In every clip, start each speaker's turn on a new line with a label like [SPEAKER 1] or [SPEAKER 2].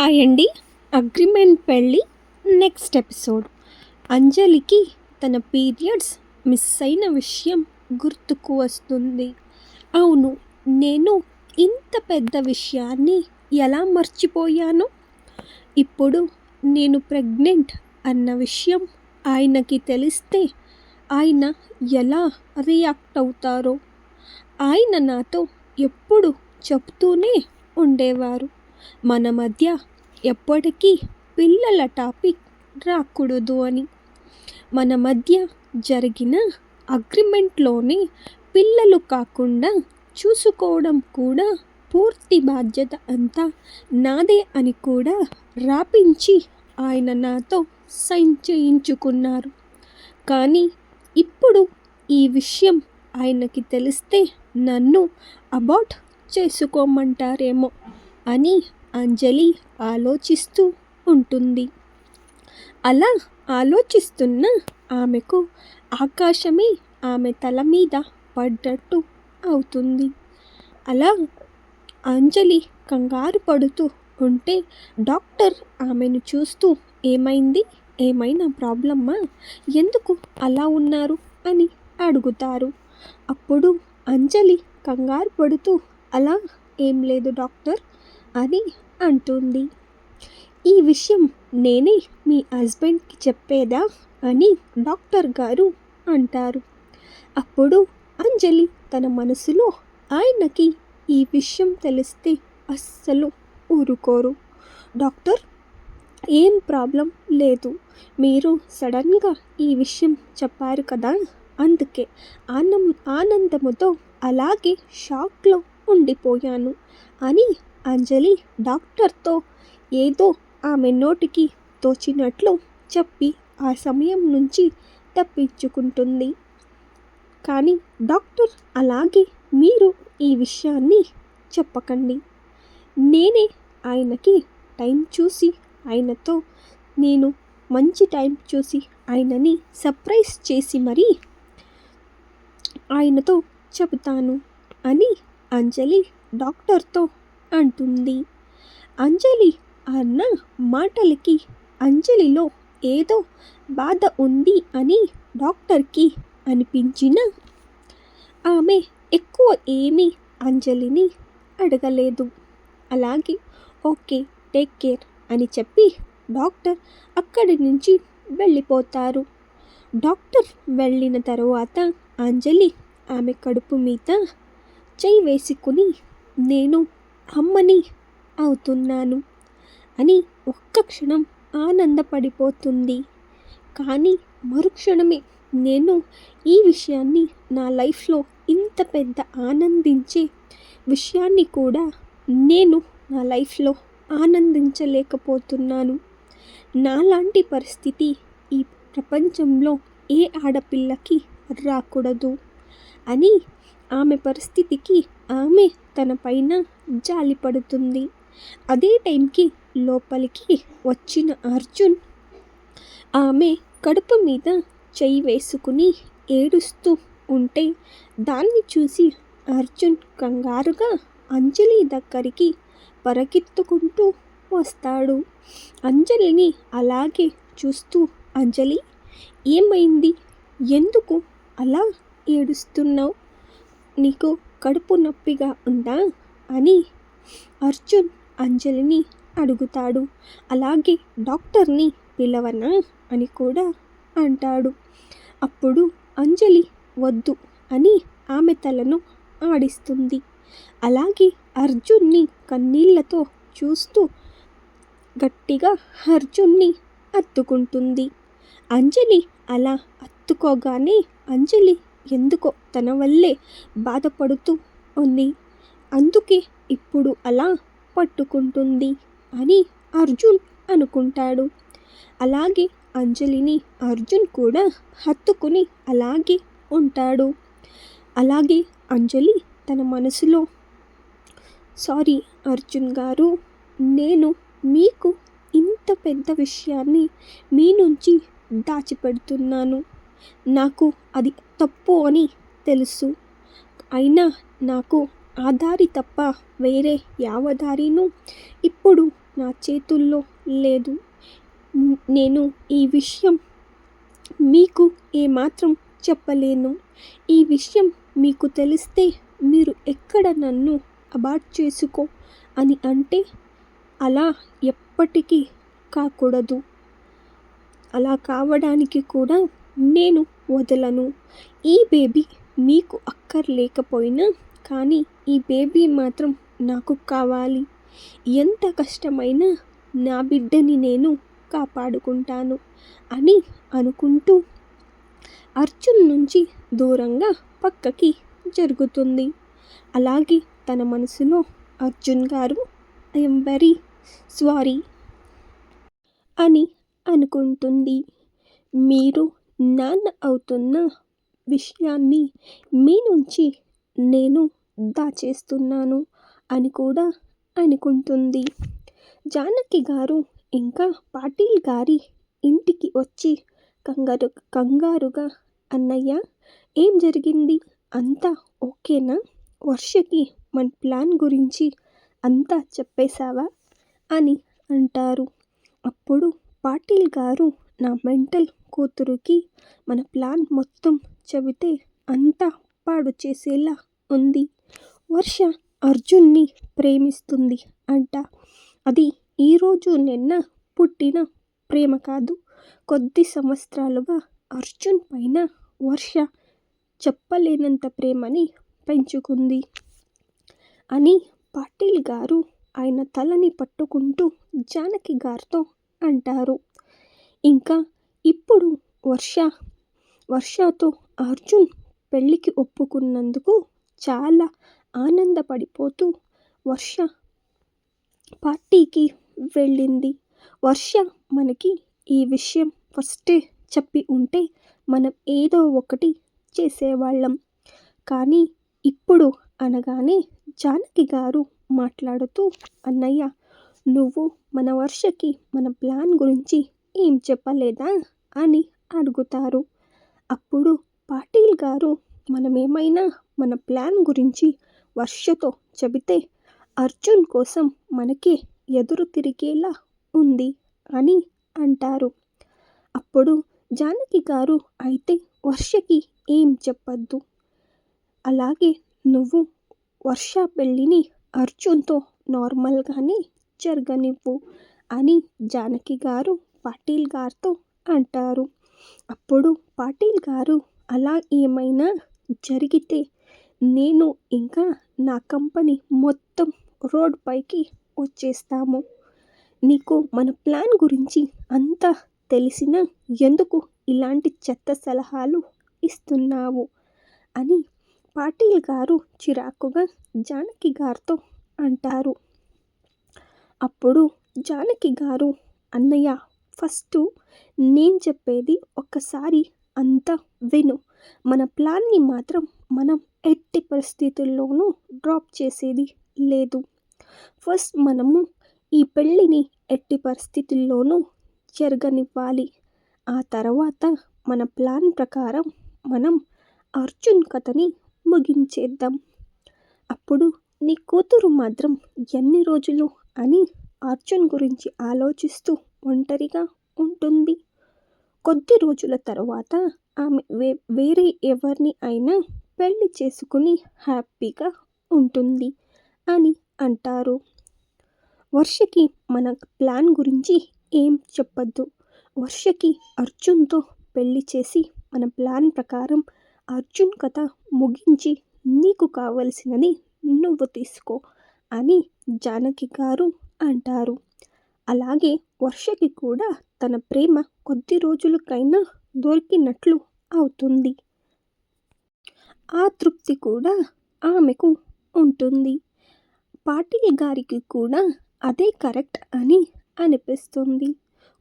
[SPEAKER 1] Hi అండి agreement పెళ్ళి next episode. అంజలికి తన పీరియడ్స్ మిస్ అయిన విషయం గుర్తుకు వస్తుంది. అవును నేను ఇంత పెద్ద విషయాన్ని ఎలా మర్చిపోయాను? ఇప్పుడు నేను ప్రెగ్నెంట్ అన్న విషయం ఆయనకి తెలిస్తే ఆయన ఎలా రియాక్ట్ అవుతారో ఆయన నాతో ఎప్పుడు చెప్తూనే ఉండేవారు. మన మధ్య ఎప్పటికీ పిల్లల టాపిక్ రాకూడదు అని. మన మధ్య జరిగిన అగ్రిమెంట్లోనే పిల్లలు కాకుండా చూసుకోవడం కూడా పూర్తి బాధ్యత అంతా నాదే అని కూడా రాపించి ఆయన నాతో సైన్ చేయించుకున్నారు. కానీ ఇప్పుడు ఈ విషయం ఆయనకి తెలిస్తే నన్ను అబౌట్ చేసుకోమంటారేమో అని అంజలి ఆలోచిస్తూ ఉంటుంది. అలా ఆలోచిస్తున్న ఆమెకు ఆకాశమే ఆమె తల మీద పడ్డట్టు అవుతుంది. అలా అంజలి కంగారు పడుతూ ఉంటే డాక్టర్ ఆమెను చూస్తూ ఏమైంది? ఏమైనా ప్రాబ్లమ్మా? ఎందుకు అలా ఉన్నారు? అని అడుగుతారు. అప్పుడు అంజలి కంగారు పడుతూ అలా ఏం లేదు డాక్టర్. అని అంటుంది. ఈ విషయం నేనే మీ హస్బెండ్కి చెప్పేదా అని డాక్టర్ గారు అంటారు. అప్పుడు అంజలి తన మనసులో ఆయనకి ఈ విషయం తెలిస్తే అస్సలు ఊరుకోరు. డాక్టర్ ఏం ప్రాబ్లం లేదు. మీరు సడన్గా ఈ విషయం చెప్పారు కదా అందుకే ఆనం ఆనందముతో అలాగే షాక్లో ఉండిపోయాను అని అంజలి డాక్టర్తో ఏదో ఆమె నోటికి తోచినట్లు చెప్పి ఆ సమయం నుంచి తప్పించుకుంటుంది. కానీ డాక్టర్ అలాగే మీరు ఈ విషయాన్ని చెప్పకండి. నేనే ఆయనకి టైం చూసి ఆయనతో నేను మంచి టైం చూసి ఆయనని సర్ప్రైజ్ చేసి మరీ ఆయనతో చెబుతాను అని అంజలి డాక్టర్తో అంటుంది. అంజలి అన్న మాటలకి అంజలిలో ఏదో బాధ ఉంది అని డాక్టర్కి అనిపించిన ఆమె ఎక్కువ ఏమీ అంజలిని అడగలేదు. అలాగే ఓకే టేక్ కేర్ అని చెప్పి డాక్టర్ అక్కడి నుంచి వెళ్ళిపోతారు. డాక్టర్ వెళ్ళిన తరువాత అంజలి ఆమె కడుపు మీద చేయి వేసుకుని నేను అమ్మని అవుతున్నాను అని ఒక్క క్షణం ఆనందపడిపోతుంది. కానీ మరుక్షణమే నేను ఈ విషయాన్ని నా లైఫ్లో ఇంత పెద్ద ఆనందించే విషయాన్ని కూడా నేను నా లైఫ్లో ఆనందించలేకపోతున్నాను. నాలాంటి పరిస్థితి ఈ ప్రపంచంలో ఏ ఆడపిల్లకి రాకూడదు అని ఆమె పరిస్థితికి ఆమె తన పైన జాలి పడుతుంది. అదే టైంకి లోపలికి వచ్చిన అర్జున్ ఆమె కడుపు మీద చెయ్యి వేసుకుని ఏడుస్తూ ఉంటే దాన్ని చూసి అర్జున్ కంగారుగా అంజలి దగ్గరికి పరకెత్తుకుంటూ వస్తాడు. అంజలిని అలాగే చూస్తూ అంజలి ఏమైంది? ఎందుకు అలా ఏడుస్తున్నావు? నీకు కడుపు నొప్పిగా ఉందా? అని అర్జున్ అంజలిని అడుగుతాడు. అలాగే డాక్టర్ని పిలవనా? అని కూడా అంటాడు. అప్పుడు అంజలి వద్దు అని ఆమె తలను ఆడిస్తుంది. అలాగే అర్జున్ని కన్నీళ్ళతో చూస్తూ గట్టిగా అర్జున్ని అత్తుకుంటుంది. అంజలి అలా అత్తుకోగానే అంజలి ఎందుకో తన వల్లే బాధపడుతూ ఉంది. అందుకే ఇప్పుడు అలా పట్టుకుంటుంది అని అర్జున్ అనుకుంటాడు. అలాగే అంజలిని అర్జున్ కూడా హత్తుకుని అలాగే ఉంటాడు. అలాగే అంజలి తన మనసులో సారీ అర్జున్ గారు నేను మీకు ఇంత పెద్ద విషయాన్ని మీ నుంచి దాచిపెడుతున్నాను. నాకు అది తప్పు అని తెలుసు. అయినా నాకు ఆ దారి తప్ప వేరే యావ దారిను ఇప్పుడు నా చేతుల్లో లేదు. నేను ఈ విషయం మీకు ఏమాత్రం చెప్పలేను. ఈ విషయం మీకు తెలిస్తే మీరు ఎక్కడ నన్ను అబార్ట్ చేసుకో అని అంటే అలా ఎప్పటికీ కాకూడదు. అలా కావడానికి కూడా నేను వదలను. ఈ బేబీ మీకు అక్కర్లేకపోయినా కానీ ఈ బేబీ మాత్రం నాకు కావాలి. ఎంత కష్టమైనా నా బిడ్డని నేను కాపాడుకుంటాను అని అనుకుంటూ అర్జున్ నుంచి దూరంగా పక్కకి జరుగుతుంది. అలాగే తన మనసులో అర్జున్ గారు ఐఎమ్ వెరీ సారీ అని అనుకుంటుంది. మీరు నాన్న అవుతున్న విషయాన్ని మీ నుంచి నేను దాచేస్తున్నాను అని కూడా అనుకుంటుంది. జానకి గారు ఇంకా పాటిల్ గారి ఇంటికి వచ్చి కంగారు కంగారుగా అన్నయ్య ఏం జరిగింది? అంతా ఓకేనా? వర్షకి మన ప్లాన్ గురించి అంతా చెప్పేశావా? అని అంటారు. అప్పుడు పాటిల్ గారు నా మెంటల్ కూతురుకి మన ప్లాన్ మొత్తం చెబితే అంతా పాడు చేసేలా ఉంది. వర్ష అర్జున్ని ప్రేమిస్తుంది అంట. అది ఈరోజు నిన్న పుట్టిన ప్రేమ కాదు. కొద్ది సంవత్సరాలుగా అర్జున్ పైన వర్ష చెప్పలేనంత ప్రేమని పెంచుకుంది. అని పాటిల్ గారు ఆయన తలని పట్టుకుంటూ జానకి గారితో అంటారు. ఇంకా ఇప్పుడు వర్ష వర్షతో అర్జున్ పెళ్ళికి ఒప్పుకున్నందుకు చాలా ఆనందపడిపోతూ వర్ష పార్టీకి వెళ్ళింది. వర్ష మనకి ఈ విషయం ఫస్టే చెప్పి ఉంటే మనం ఏదో ఒకటి చేసేవాళ్ళం. కానీ ఇప్పుడు అనగానే జానకి గారు మాట్లాడుతూ అన్నయ్య నువ్వు మన వర్షకి మన ప్లాన్ గురించి ఏం చెప్పలేదా? అని అడుగుతారు. అప్పుడు పాటిల్ గారు మనమేమైనా మన ప్లాన్ గురించి వర్షతో చెబితే అర్జున్ కోసం మనకే ఎదురు తిరిగేలా ఉంది అని అంటారు. అప్పుడు జానకి గారు అయితే వర్షకి ఏం చెప్పద్దు? అలాగే నువ్వు వర్ష పెళ్ళిని అర్జున్తో నార్మల్గానే జరగనివ్వు అని జానకి గారు పాటిల్ గారితో అంటారు. అప్పుడు పాటిల్ గారు అలా ఏమైనా జరిగితే నేను ఇంకా నా కంపెనీ మొత్తం రోడ్ పైకి వచ్చేస్తాము. నీకు మన ప్లాన్ గురించి అంతా తెలిసిన ఎందుకు ఇలాంటి చెత్త సలహాలు ఇస్తున్నావు? అని పాటిల్ గారు చిరాకుగా జానకి గారితో అంటారు. అప్పుడు జానకి గారు అన్నయ్య ఫస్ట్ నేను చెప్పేది ఒక్కసారి అంతా విను. మన ప్లాన్ని మాత్రం మనం ఎట్టి పరిస్థితుల్లోనూ డ్రాప్ చేసేది లేదు. ఫస్ట్ మనము ఈ పెళ్ళిని ఎట్టి పరిస్థితుల్లోనూ జరగనివ్వాలి. ఆ తర్వాత మన ప్లాన్ ప్రకారం మనం అర్జున్ కథని ముగించేద్దాం. అప్పుడు నీ కూతురు మాత్రం ఎన్ని రోజులు అని అర్జున్ గురించి ఆలోచిస్తూ ఒంటరిగా ఉంటుంది. కొద్ది రోజుల తర్వాత ఆమె వే వేరే ఎవరిని అయినా పెళ్ళి చేసుకుని హ్యాపీగా ఉంటుంది అని అంటారు. వర్షకి మన ప్లాన్ గురించి ఏం చెప్పద్దు. వర్షకి అర్జున్తో పెళ్ళి చేసి మన ప్లాన్ ప్రకారం అర్జున్ కథ ముగించి నీకు కావలసినది నువ్వు తీసుకో అని జానకి గారు అంటారు. అలాగే వర్షకి కూడా తన ప్రేమ కొద్ది రోజులకైనా దొరికినట్లు అవుతుంది. ఆ తృప్తి కూడా ఆమెకు ఉంటుంది. పాటిల్ గారికి కూడా అదే కరెక్ట్ అని అనిపిస్తుంది.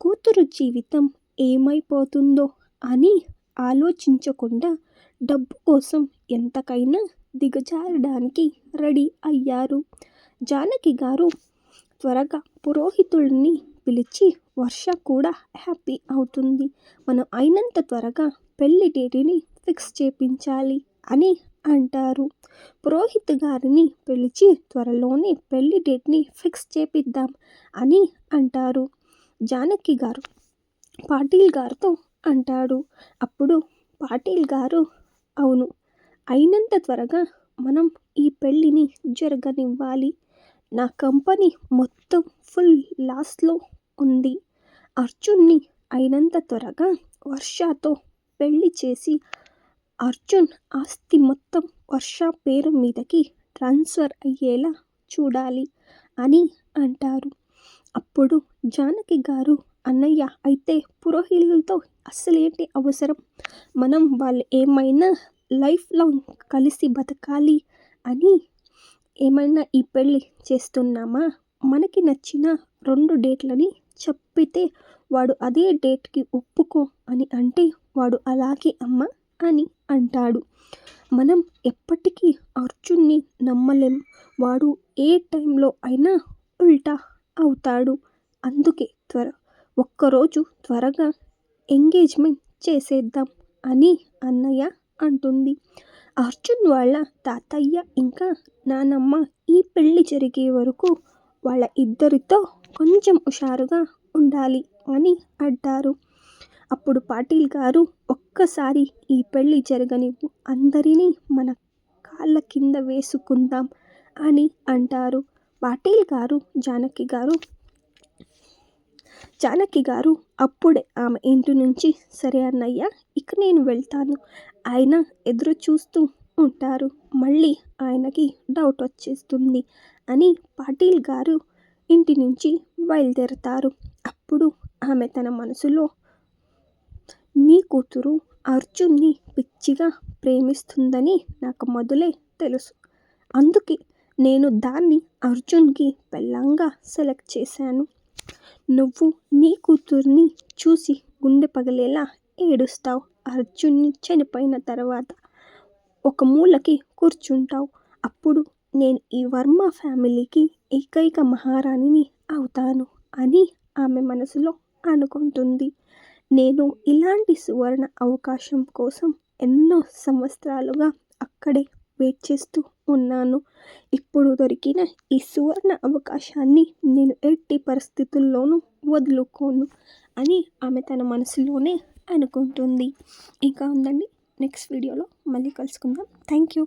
[SPEAKER 1] కూతురు జీవితం ఏమైపోతుందో అని ఆలోచించకుండా డబ్బు కోసం ఎంతకైనా దిగజారడానికి రెడీ అయ్యారు. జానకి గారు త్వరగా పురోహితుడిని పిలిచి వర్ష కూడా హ్యాపీ అవుతుంది. మనం అయినంత త్వరగా పెళ్ళి డేటిని ఫిక్స్ చేపించాలి అని అంటారు. పురోహిత్ గారిని పిలిచి త్వరలోనే పెళ్ళి డేట్ని ఫిక్స్ చేపిద్దాం అని అంటారు. జానకి గారు పాటిల్ గారితో అంటాడు. అప్పుడు పాటిల్ గారు అవును అయినంత త్వరగా మనం ఈ పెళ్ళిని జరగనివ్వాలి. నా కంపెనీ మొత్తం ఫుల్ లాస్లో ఉంది. అర్జున్ని అయినంత త్వరగా వర్షతో పెళ్ళి చేసి అర్జున్ ఆస్తి మొత్తం వర్ష పేరు మీదకి ట్రాన్స్ఫర్ అయ్యేలా చూడాలి అని అంటారు. అప్పుడు జానకి గారు అన్నయ్య అయితే పురోహితులతో అసలేంటి అవసరం? మనం వాళ్ళు ఏమైనా లైఫ్ లాంగ్ కలిసి బతకాలి అని ఏమైనా ఈ పెళ్ళి చేస్తున్నామా? మనకి నచ్చిన రెండు డేట్లని చెప్పితే వాడు అదే డేట్కి ఒప్పుకో అని అంటే వాడు అలాగే అమ్మ అని అంటాడు. మనం ఎప్పటికీ అర్జున్ని నమ్మలేం. వాడు ఏ టైంలో అయినా ఉల్టా అవుతాడు. అందుకే త్వర ఒక్కరోజు త్వరగా ఎంగేజ్మెంట్ చేసేద్దాం అని అన్నయ్య అంటుంది. అర్జున్ వాళ్ళ తాతయ్య ఇంకా నానమ్మ ఈ పెళ్ళి జరిగే వరకు వాళ్ళ ఇద్దరితో కొంచెం హుషారుగా ఉండాలి అని అంటారు అప్పుడు పాటిల్ గారు ఒక్కసారి ఈ పెళ్ళి జరగనివ్వు అందరినీ మన కాళ్ళ కింద వేసుకుందాం అని అంటారు. పాటిల్ గారు జానకి గారు జానకి గారు అప్పుడే ఆమె ఇంటి నుంచి సరే అన్నయ్య ఇక నేను వెళ్తాను. ఆయన ఎదురు చూస్తూ ఉంటారు. మళ్ళీ ఆయనకి డౌట్ వచ్చేస్తుంది అని పాటిల్ గారు ఇంటి నుంచి బయలుదేరతారు. అప్పుడు ఆమె తన మనసులో నీ కూతురు అర్జున్ని పిచ్చిగా ప్రేమిస్తుందని నాకు మొదలే తెలుసు. అందుకే నేను దాన్ని అర్జున్కి పెళ్ళంగా సెలెక్ట్ చేశాను. నువ్వు నీ కూతుర్ని చూసి గుండె పగిలేలా ఏడుస్తావు. అర్జున్ని చనిపోయిన తర్వాత ఒక మూలకి కూర్చుంటావు. అప్పుడు నేను ఈ వర్మ ఫ్యామిలీకి ఏకైక మహారాణిని అవుతాను అని ఆమె మనసులో అనుకుంటుంది. నేను ఇలాంటి సువర్ణ అవకాశం కోసం ఎన్నో సంవత్సరాలుగా అక్కడే వెయిట్ చేస్తూ ఉన్నాను. ఇప్పుడు దొరికిన ఈ సువర్ణ అవకాశాన్ని నేను ఎట్టి పరిస్థితుల్లోనూ వదులుకోను అని ఆమె తన మనసులోనే అనుకుంటుంది. ఇంకా ఉందండి నెక్స్ట్ వీడియోలో మళ్ళీ కలుసుకుందాం. Thank you.